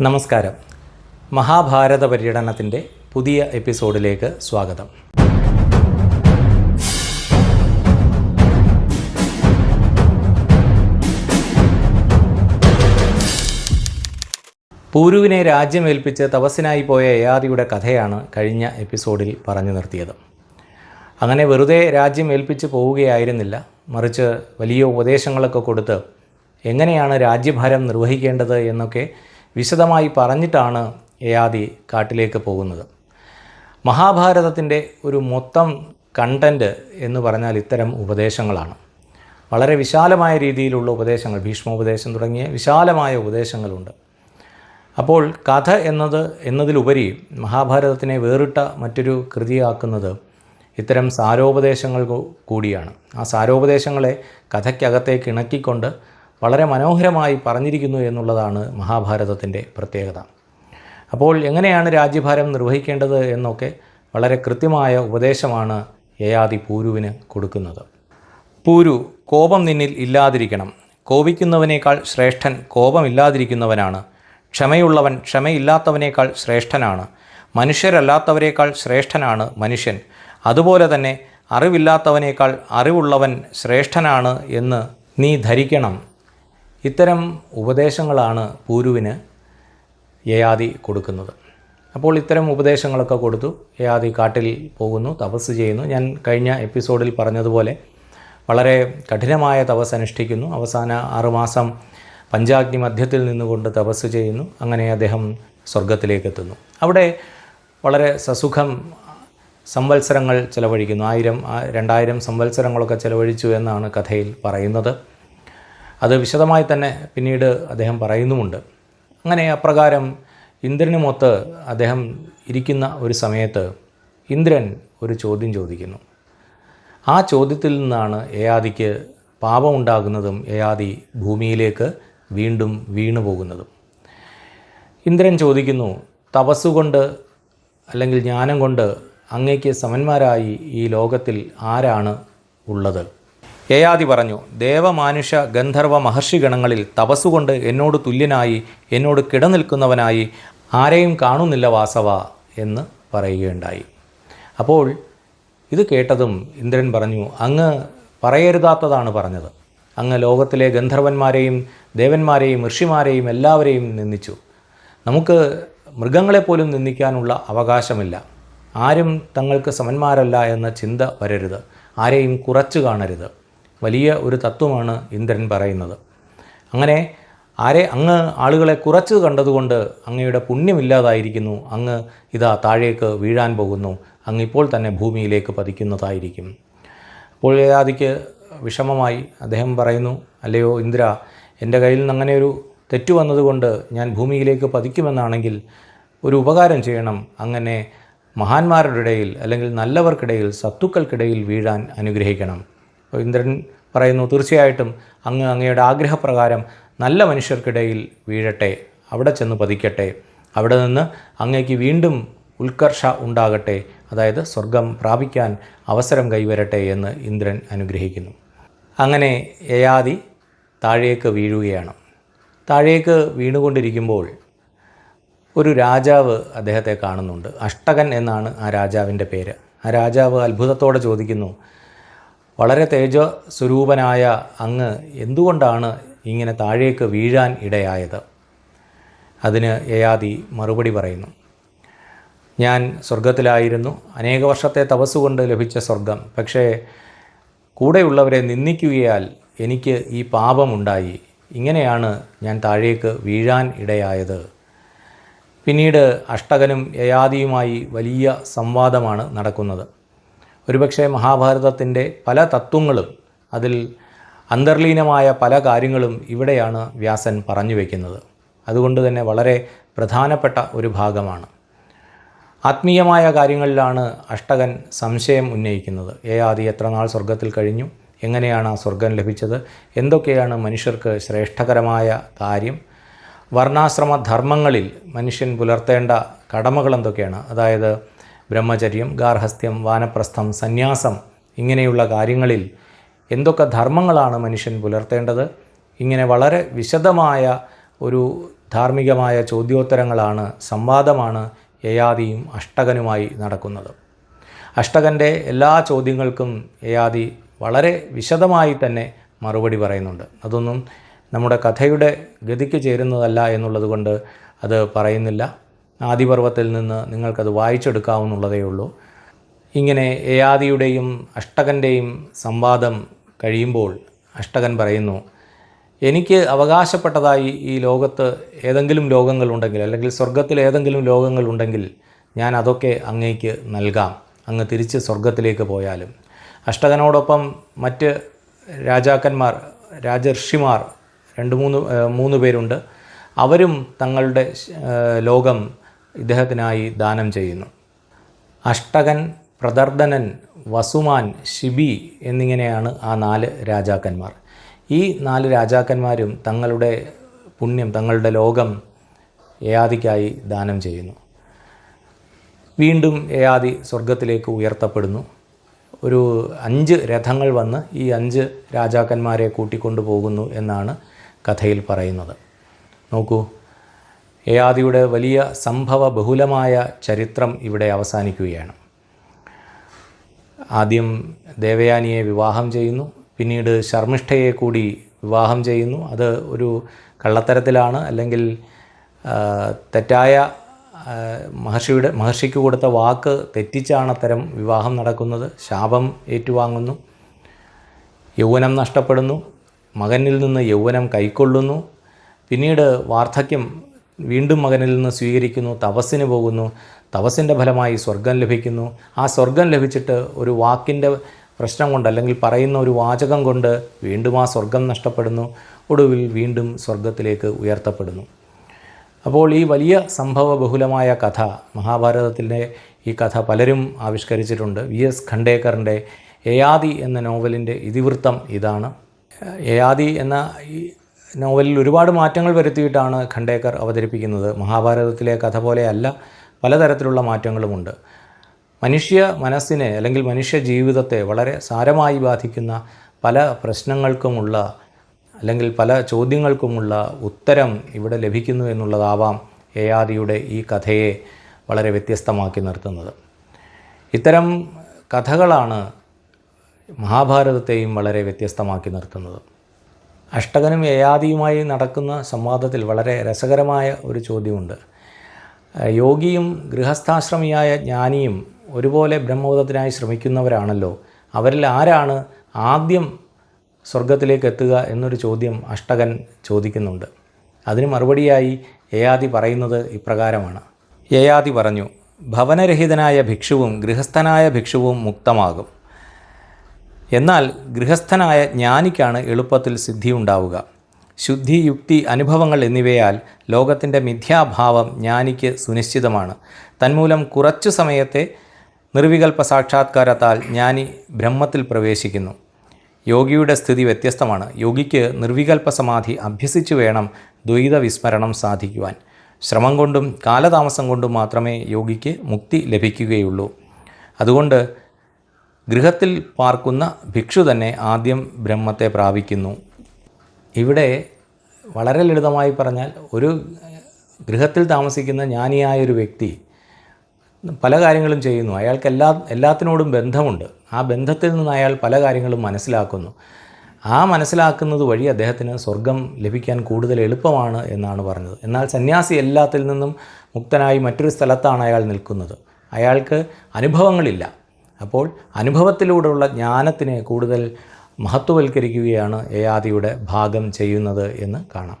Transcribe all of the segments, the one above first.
നമസ്കാരം. മഹാഭാരത പര്യടനത്തിന്റെ പുതിയ എപ്പിസോഡിലേക്ക് സ്വാഗതം. പൂരുവിനെ രാജ്യമേൽപ്പിച്ച് തപസ്സിനായി പോയ യയാദിയുടെ കഥയാണ് കഴിഞ്ഞ എപ്പിസോഡിൽ പറഞ്ഞു നിർത്തിയത്. അങ്ങനെ വെറുതെ രാജ്യം ഏൽപ്പിച്ച് പോവുകയായിരുന്നില്ല. മറിച്ച് വലിയ ഉപദേശങ്ങളൊക്കെ കൊടുത്ത് എങ്ങനെയാണ് രാജ്യഭാരം നിർവഹിക്കേണ്ടത് എന്നൊക്കെ വിശദമായി പറഞ്ഞിട്ടാണ് യയാതി കാട്ടിലേക്ക് പോകുന്നത്. മഹാഭാരതത്തിന്റെ ഒരു മൊത്തം കണ്ടന്റ് എന്ന് പറഞ്ഞാൽ ഇത്തരം ഉപദേശങ്ങളാണ്. വളരെ വിശാലമായ രീതിയിലുള്ള ഉപദേശങ്ങൾ ഭീഷ്മോപദേശം തുടങ്ങിയ വിശാലമായ ഉപദേശങ്ങളുണ്ട്. അപ്പോൾ കഥ എന്നത് എന്നതിലുപരി മഹാഭാരതത്തിനെ വേറിട്ട മറ്റൊരു കൃതിയാക്കുന്നത് ഇത്തരം സാരോപദേശങ്ങൾ കൂടിയാണ്. ആ സാരോപദേശങ്ങളെ കഥയ്ക്കകത്തേക്ക് ഇണക്കിക്കൊണ്ട് വളരെ മനോഹരമായി പറഞ്ഞിരിക്കുന്നു എന്നുള്ളതാണ് മഹാഭാരതത്തിന്റെ പ്രത്യേകത. അപ്പോൾ എങ്ങനെയാണ് രാജ്യഭാരം നിർവഹിക്കേണ്ടത് എന്നൊക്കെ വളരെ കൃത്യമായ ഉപദേശമാണ് യയാതി പൂരുവിന് കൊടുക്കുന്നത്. പൂരു കോപം നിന്നിൽ ഇല്ലാതിരിക്കണം. കോപിക്കുന്നവനേക്കാൾ ശ്രേഷ്ഠൻ കോപമില്ലാതിരിക്കുന്നവനാണ്. ക്ഷമയുള്ളവൻ ക്ഷമയില്ലാത്തവനേക്കാൾ ശ്രേഷ്ഠനാണ്. മനുഷ്യരല്ലാത്തവരേക്കാൾ ശ്രേഷ്ഠനാണ് മനുഷ്യൻ. അതുപോലെ തന്നെ അറിവില്ലാത്തവനേക്കാൾ അറിവുള്ളവൻ ശ്രേഷ്ഠനാണ് എന്ന് നീ ധരിക്കണം. ഇത്തരം ഉപദേശങ്ങളാണ് പൂരുവിന് യയാതി കൊടുക്കുന്നത്. അപ്പോൾ ഇത്തരം ഉപദേശങ്ങളൊക്കെ കൊടുത്തു. യയാതി കാട്ടിൽ പോകുന്നു തപസ് ചെയ്യുന്നു. ഞാൻ കഴിഞ്ഞ എപ്പിസോഡിൽ പറഞ്ഞതുപോലെ വളരെ കഠിനമായ തപസ് അനുഷ്ഠിക്കുന്നു. അവസാന ആറുമാസം പഞ്ചാഗ്നി മധ്യത്തിൽ നിന്നുകൊണ്ട് തപസ് ചെയ്യുന്നു. അങ്ങനെ അദ്ദേഹം സ്വർഗത്തിലേക്ക് എത്തുന്നു അവിടെ വളരെ സസുഖം സംവത്സരങ്ങൾ ചിലവഴിക്കുന്നു. ആയിരം രണ്ടായിരം സംവത്സരങ്ങളൊക്കെ ചിലവഴിച്ചു എന്നാണ് കഥയിൽ പറയുന്നത്. അത് വിശദമായി തന്നെ പിന്നീട് അദ്ദേഹം പറയുന്നുമുണ്ട്. അങ്ങനെ അപ്രകാരം ഇന്ദ്രനുമൊത്ത് അദ്ദേഹം ഇരിക്കുന്ന ഒരു സമയത്ത് ഇന്ദ്രൻ ഒരു ചോദ്യം ചോദിക്കുന്നു. ആ ചോദ്യത്തിൽ നിന്നാണ് ഏയാദിക്ക് പാപമുണ്ടാകുന്നതും ഏയാദി ഭൂമിയിലേക്ക് വീണ്ടും വീണു പോകുന്നതും. ഇന്ദ്രൻ ചോദിക്കുന്നു തപസ്സുകൊണ്ട് അല്ലെങ്കിൽ ജ്ഞാനം കൊണ്ട് അങ്ങയ്ക്ക് സമന്മാരായി ഈ ലോകത്തിൽ ആരാണ് ഉള്ളത്? യയാതി പറഞ്ഞു ദേവമാനുഷ ഗന്ധർവ മഹർഷിഗണങ്ങളിൽ തപസ്സുകൊണ്ട് എന്നോട് തുല്യനായി എന്നോട് കിടനിൽക്കുന്നവനായി ആരെയും കാണുന്നില്ല വാസവ എന്ന് പറയുകയുണ്ടായി. അപ്പോൾ ഇത് കേട്ടതും ഇന്ദ്രൻ പറഞ്ഞു അങ്ങ് പറയരുതാത്തതാണ് പറഞ്ഞത്. അങ്ങ് ലോകത്തിലെ ഗന്ധർവന്മാരെയും ദേവന്മാരെയും ഋഷിമാരെയും എല്ലാവരെയും നിന്ദിച്ചു. നമുക്ക് മൃഗങ്ങളെപ്പോലും നിന്ദിക്കാനുള്ള അവകാശമില്ല. ആരും തങ്ങൾക്ക് സമന്മാരല്ല എന്ന ചിന്ത വരരുത്. ആരെയും കുറച്ചു കാണരുത്. വലിയ ഒരു തത്വമാണ് ഇന്ദ്രൻ പറയുന്നത്. അങ്ങനെ ആരെ അങ്ങ് ആളുകളെ കുറച്ച് കണ്ടതുകൊണ്ട് അങ്ങയുടെ പുണ്യമില്ലാതായിരിക്കുന്നു. അങ്ങ് ഇതാ താഴേക്ക് വീഴാൻ പോകുന്നു. അങ്ങ് ഇപ്പോൾ തന്നെ ഭൂമിയിലേക്ക് പതിക്കുന്നതായിരിക്കും. അപ്പോൾ ഏതാദിക്ക് വിഷമമായി അദ്ദേഹം പറയുന്നു അല്ലയോ ഇന്ദ്ര എന്റെ കയ്യിൽ നിന്ന് അങ്ങനെ ഒരു തെറ്റു വന്നതുകൊണ്ട് ഞാൻ ഭൂമിയിലേക്ക് പതിക്കുമെന്നാണെങ്കിൽ ഒരു ഉപകാരം ചെയ്യണം. അങ്ങനെ മഹാന്മാരുടെ ഇടയിൽ അല്ലെങ്കിൽ നല്ലവർക്കിടയിൽ സത്തുക്കൾക്കിടയിൽ വീഴാൻ അനുഗ്രഹിക്കണം. ഇന്ദ്രൻ പറയുന്നു തീർച്ചയായിട്ടും അങ്ങ് അങ്ങയുടെ ആഗ്രഹപ്രകാരം നല്ല മനുഷ്യർക്കിടയിൽ വീഴട്ടെ അവിടെ ചെന്ന് പതിക്കട്ടെ അവിടെ നിന്ന് അങ്ങേക്ക് വീണ്ടും ഉത്കർഷ ഉണ്ടാകട്ടെ അതായത് സ്വർഗം പ്രാപിക്കാൻ അവസരം കൈവരട്ടെ എന്ന് ഇന്ദ്രൻ അനുഗ്രഹിക്കുന്നു. അങ്ങനെ യയാതി താഴേക്ക് വീഴുകയാണ്. താഴേക്ക് വീണുകൊണ്ടിരിക്കുമ്പോൾ ഒരു രാജാവ് അദ്ദേഹത്തെ കാണുന്നുണ്ട്. അഷ്ടകൻ എന്നാണ് ആ രാജാവിന്റെ പേര്. ആ രാജാവ് അത്ഭുതത്തോടെ ചോദിക്കുന്നു വളരെ തേജസ്വരൂപനായ അങ്ങ് എന്തുകൊണ്ടാണ് ഇങ്ങനെ താഴേക്ക് വീഴാൻ ഇടയായത്? അതിന് യയാതി മറുപടി പറയുന്നു. ഞാൻ സ്വർഗത്തിലായിരുന്നു അനേക വർഷത്തെ തപസ്സുകൊണ്ട് ലഭിച്ച സ്വർഗം പക്ഷേ കൂടെയുള്ളവരെ നിന്ദിക്കുകയാൽ എനിക്ക് ഈ പാപമുണ്ടായി. ഇങ്ങനെയാണ് ഞാൻ താഴേക്ക് വീഴാൻ ഇടയായത്. പിന്നീട് അഷ്ടകനും യയാതിയുമായി വലിയ സംവാദമാണ് നടക്കുന്നത്. ഒരുപക്ഷെ മഹാഭാരതത്തിന്റെ പല തത്വങ്ങളും അതിൽ അന്തർലീനമായ പല കാര്യങ്ങളും ഇവിടെയാണ് വ്യാസൻ പറഞ്ഞു വയ്ക്കുന്നത് അതുകൊണ്ട് തന്നെ വളരെ പ്രധാനപ്പെട്ട ഒരു ഭാഗമാണ്. ആത്മീയമായ കാര്യങ്ങളിലാണ് അഷ്ടകൻ സംശയം ഉന്നയിക്കുന്നത്. ഏ ആദി എത്ര നാൾ സ്വർഗത്തിൽ കഴിഞ്ഞു? എങ്ങനെയാണ് ആ സ്വർഗം ലഭിച്ചത്? എന്തൊക്കെയാണ് മനുഷ്യർക്ക് ശ്രേഷ്ഠകരമായ കാര്യം? വർണാശ്രമ ധർമ്മങ്ങളിൽ മനുഷ്യൻ പുലർത്തേണ്ട കടമകൾ എന്തൊക്കെയാണ്? അതായത് ബ്രഹ്മചര്യം ഗാർഹസ്ഥ്യം വാനപ്രസ്ഥം സന്യാസം ഇങ്ങനെയുള്ള കാര്യങ്ങളിൽ എന്തൊക്കെ ധർമ്മങ്ങളാണ് മനുഷ്യൻ പുലർത്തേണ്ടത്? ഇങ്ങനെ വളരെ വിശദമായ ഒരു ധാർമ്മികമായ ചോദ്യോത്തരങ്ങളാണ് സംവാദമാണ് യയാദിയും അഷ്ടകനുമായി നടക്കുന്നത്. അഷ്ടകന്റെ എല്ലാ ചോദ്യങ്ങൾക്കും യയാദി വളരെ വിശദമായി തന്നെ മറുപടി പറയുന്നുണ്ട്. അതൊന്നും നമ്മുടെ കഥയുടെ ഗതിക്ക് ചേരുന്നതല്ല എന്നുള്ളത് കൊണ്ട് അത് പറയുന്നില്ല. ആദിപർവത്തിൽ നിന്ന് നിങ്ങൾക്കത് വായിച്ചെടുക്കാവുന്നുള്ളതേ ഉള്ളൂ. ഇങ്ങനെ ഏയാദിയുടെയും അഷ്ടകന്റെയും സംവാദം കഴിയുമ്പോൾ അഷ്ടകൻ പറയുന്നു എനിക്ക് അവകാശപ്പെട്ടതായി ഈ ലോകത്ത് ഏതെങ്കിലും ലോകങ്ങളുണ്ടെങ്കിൽ അല്ലെങ്കിൽ സ്വർഗത്തിൽ ഏതെങ്കിലും ലോകങ്ങളുണ്ടെങ്കിൽ ഞാൻ അതൊക്കെ അങ്ങേക്ക് നൽകാം. അങ്ങ് തിരിച്ച് സ്വർഗത്തിലേക്ക് പോയാലും. അഷ്ടകനോടൊപ്പം മറ്റ് രാജാക്കന്മാർ രാജർഷിമാർ രണ്ട് മൂന്ന് മൂന്ന് പേരുണ്ട്. അവരും തങ്ങളുടെ ലോകം ഇദ്ദേഹത്തിനായി ദാനം ചെയ്യുന്നു. അഷ്ടകൻ പ്രദർദനൻ വസുമാൻ ശിബി എന്നിങ്ങനെയാണ് ആ നാല് രാജാക്കന്മാർ. ഈ നാല് രാജാക്കന്മാരും തങ്ങളുടെ പുണ്യം തങ്ങളുടെ ലോകം ഏയാദിക്കായി ദാനം ചെയ്യുന്നു. വീണ്ടും ഏയാദി സ്വർഗത്തിലേക്ക് ഉയർത്തപ്പെടുന്നു. ഒരു അഞ്ച് രഥങ്ങൾ വന്ന് ഈ അഞ്ച് രാജാക്കന്മാരെ കൂട്ടിക്കൊണ്ടു പോകുന്നു എന്നാണ് കഥയിൽ പറയുന്നത്. നോക്കൂ യയാതിയുടെ വലിയ സംഭവ ബഹുലമായ ചരിത്രം ഇവിടെ അവസാനിക്കുകയാണ്. ആദ്യം ദേവയാനിയെ വിവാഹം ചെയ്യുന്നു. പിന്നീട് ശർമ്മിഷ്ഠയെ കൂടി വിവാഹം ചെയ്യുന്നു. അത് ഒരു കള്ളത്തരത്തിലാണ്. അല്ലെങ്കിൽ തെറ്റായ മഹർഷിയുടെ മഹർഷിക്ക് കൊടുത്ത വാക്ക് തെറ്റിച്ചാണ് അത്തരം വിവാഹം നടക്കുന്നത്. ശാപം ഏറ്റുവാങ്ങുന്നു. യൗവനം നഷ്ടപ്പെടുന്നു. മകനിൽ നിന്ന് യൗവനം കൈക്കൊള്ളുന്നു. പിന്നീട് വാർദ്ധക്യം വീണ്ടും മകനിൽ നിന്ന് സ്വീകരിക്കുന്നു തപസ്സിന് പോകുന്നു തപസ്സിന്റെ ഫലമായി സ്വർഗം ലഭിക്കുന്നു. ആ സ്വർഗം ലഭിച്ചിട്ട് ഒരു വാക്കിന്റെ പ്രശ്നം കൊണ്ട് അല്ലെങ്കിൽ പറയുന്ന ഒരു വാചകം കൊണ്ട് വീണ്ടും ആ സ്വർഗം നഷ്ടപ്പെടുന്നു. ഒടുവിൽ വീണ്ടും സ്വർഗത്തിലേക്ക് ഉയർത്തപ്പെടുന്നു. അപ്പോൾ ഈ വലിയ സംഭവ ബഹുലമായ കഥ മഹാഭാരതത്തിന്റെ ഈ കഥ പലരും ആവിഷ്കരിച്ചിട്ടുണ്ട്. വി എസ് ഖണ്ടേക്കറിന്റെ യയാതി എന്ന നോവലിന്റെ ഇതിവൃത്തം ഇതാണ്. യയാതി എന്ന ഈ നോവലിൽ ഒരുപാട് മാറ്റങ്ങൾ വരുത്തിയിട്ടാണ് ഖണ്ഡേക്കർ അവതരിപ്പിക്കുന്നത്. മഹാഭാരതത്തിലെ കഥ പോലെയല്ല പലതരത്തിലുള്ള മാറ്റങ്ങളുമുണ്ട് മനുഷ്യ മനസ്സിനെ അല്ലെങ്കിൽ മനുഷ്യ ജീവിതത്തെ വളരെ സാരമായി ബാധിക്കുന്ന പല പ്രശ്നങ്ങൾക്കുമുള്ള അല്ലെങ്കിൽ പല ചോദ്യങ്ങൾക്കുമുള്ള ഉത്തരം ഇവിടെ ലഭിക്കുന്നു എന്നുള്ളതാവാം ഏയാദിയുടെ ഈ കഥയെ വളരെ വ്യത്യസ്തമാക്കി നിർത്തുന്നത്. ഇത്തരം കഥകളാണ് മഹാഭാരതത്തെയും വളരെ വ്യത്യസ്തമാക്കി നിർത്തുന്നത്. അഷ്ടകനും യയാതിയുമായി നടക്കുന്ന സംവാദത്തിൽ വളരെ രസകരമായ ഒരു ചോദ്യമുണ്ട്. യോഗിയും ഗൃഹസ്ഥാശ്രമിയായ ജ്ഞാനിയും ഒരുപോലെ ബ്രഹ്മബോധത്തിനായി ശ്രമിക്കുന്നവരാണല്ലോ. അവരിൽ ആരാണ് ആദ്യം സ്വർഗത്തിലേക്ക് എത്തുക എന്നൊരു ചോദ്യം അഷ്ടകൻ ചോദിക്കുന്നുണ്ട്. അതിന് മറുപടിയായി യയാതി പറയുന്നത് ഇപ്രകാരമാണ്. യയാതി പറഞ്ഞു ഭവനരഹിതനായ ഭിക്ഷുവും ഗൃഹസ്ഥനായ ഭിക്ഷുവും മുക്തമാകും. എന്നാൽ ഗൃഹസ്ഥനായ ജ്ഞാനിക്കാണ് എളുപ്പത്തിൽ സിദ്ധിയുണ്ടാവുക. ശുദ്ധി യുക്തി അനുഭവങ്ങൾ എന്നിവയാൽ ലോകത്തിന്റെ മിഥ്യാഭാവം ജ്ഞാനിക്ക് സുനിശ്ചിതമാണ്. തന്മൂലം കുറച്ചു സമയത്തെ നിർവികൽപ്പ സാക്ഷാത്കാരത്താൽ ജ്ഞാനി ബ്രഹ്മത്തിൽ പ്രവേശിക്കുന്നു. യോഗിയുടെ സ്ഥിതി വ്യത്യസ്തമാണ്. യോഗിക്ക് നിർവികൽപ്പ സമാധി അഭ്യസിച്ചു വേണം ദ്വൈത വിസ്മരണം സാധിക്കുവാൻ. ശ്രമം കൊണ്ടും കാലതാമസം കൊണ്ടും മാത്രമേ യോഗിക്ക് മുക്തി ലഭിക്കുകയുള്ളൂ. അതുകൊണ്ട് ഗൃഹത്തിൽ പാർക്കുന്ന ഭിക്ഷു തന്നെ ആദ്യം ബ്രഹ്മത്തെ പ്രാപിക്കുന്നു. ഇവിടെ വളരെ ലളിതമായി പറഞ്ഞാൽ ഒരു ഗൃഹത്തിൽ താമസിക്കുന്ന ജ്ഞാനിയായ ഒരു വ്യക്തി പല കാര്യങ്ങളും ചെയ്യുന്നു. അയാൾക്ക് എല്ലാ എല്ലാത്തിനോടും ബന്ധമുണ്ട്. ആ ബന്ധത്തിൽ നിന്ന് അയാൾ പല കാര്യങ്ങളും മനസ്സിലാക്കുന്നു. ആ മനസ്സിലാക്കുന്നത് വഴി അദ്ദേഹത്തിന് സ്വർഗം ലഭിക്കാൻ കൂടുതൽ എളുപ്പമാണ് എന്നാണ് പറഞ്ഞത്. എന്നാൽ സന്യാസി എല്ലാത്തിൽ നിന്നും മുക്തനായി മറ്റൊരു സ്ഥലത്താണ് അയാൾ നിൽക്കുന്നത്. അയാൾക്ക് അനുഭവങ്ങളില്ല. അപ്പോൾ അനുഭവത്തിലൂടെയുള്ള ജ്ഞാനത്തിനെ കൂടുതൽ മഹത്വവൽക്കരിക്കുകയാണ് ഏയാദിയുടെ ഭാഗം ചെയ്യുന്നത് എന്ന് കാണാം.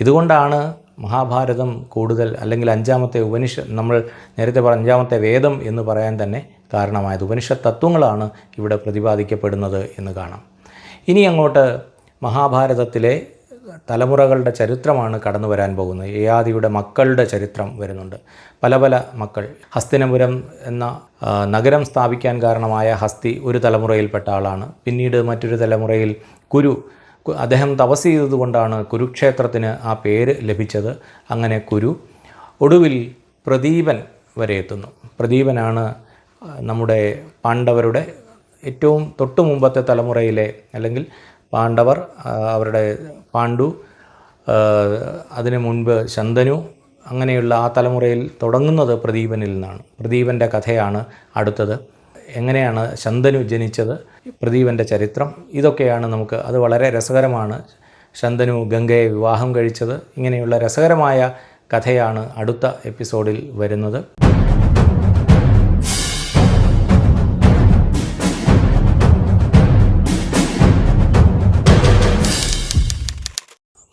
ഇതുകൊണ്ടാണ് മഹാഭാരതം കൂടുതൽ അല്ലെങ്കിൽ അഞ്ചാമത്തെ ഉപനിഷ നമ്മൾ നേരത്തെ പറഞ്ഞ അഞ്ചാമത്തെ വേദം എന്ന് പറയാൻ തന്നെ കാരണമായത്. ഉപനിഷത്ത് തത്വങ്ങളാണ് ഇവിടെ പ്രതിപാദിക്കപ്പെടുന്നത് എന്ന് കാണാം. ഇനി അങ്ങോട്ട് മഹാഭാരതത്തിലെ തലമുറകളുടെ ചരിത്രമാണ് കടന്നു വരാൻ പോകുന്നത്. ഏയാദിയുടെ മക്കളുടെ ചരിത്രം വരുന്നുണ്ട്. പല പല മക്കൾ. ഹസ്തിനപുരം എന്ന നഗരം സ്ഥാപിക്കാൻ കാരണമായ ഹസ്തി ഒരു തലമുറയിൽപ്പെട്ട ആളാണ്. പിന്നീട് മറ്റൊരു തലമുറയിൽ കുരു അദ്ദേഹം തപസ് ചെയ്തതുകൊണ്ടാണ് കുരുക്ഷേത്രത്തിന് ആ പേര് ലഭിച്ചത്. അങ്ങനെ കുരു ഒടുവിൽ പ്രദീപൻ വരെ എത്തുന്നു. പ്രദീപനാണ് നമ്മുടെ പാണ്ഡവരുടെ ഏറ്റവും തൊട്ടു മുമ്പത്തെ തലമുറയിലെ അല്ലെങ്കിൽ പാണ്ഡവർ അവരുടെ പാണ്ഡു അതിനു മുൻപ് ശന്തനു അങ്ങനെയുള്ള ആ തലമുറയിൽ തുടങ്ങുന്നത് പ്രദീപനിൽ നിന്നാണ്. പ്രദീപന്റെ കഥയാണ് അടുത്തത്. എങ്ങനെയാണ് ശന്തനു ജനിച്ചത്? പ്രദീപന്റെ ചരിത്രം. ഇതൊക്കെയാണ് നമുക്ക് അത് വളരെ രസകരമാണ്. ശന്തനു ഗംഗയെ വിവാഹം കഴിച്ചത്. ഇങ്ങനെയുള്ള രസകരമായ കഥയാണ് അടുത്ത എപ്പിസോഡിൽ വരുന്നത്.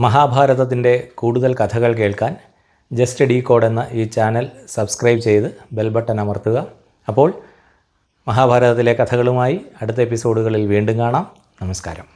മഹാഭാരതത്തിന്റെ കൂടുതൽ കഥകൾ കേൾക്കാൻ ജസ്റ്റ് ഡി കോഡ് എന്ന ഈ ചാനൽ സബ്സ്ക്രൈബ് ചെയ്ത് ബെൽ ബട്ടൺ അമർത്തുക. അപ്പോൾ മഹാഭാരതത്തിലെ കഥകളുമായി അടുത്ത എപ്പിസോഡുകളിൽ വീണ്ടും കാണാം. നമസ്കാരം.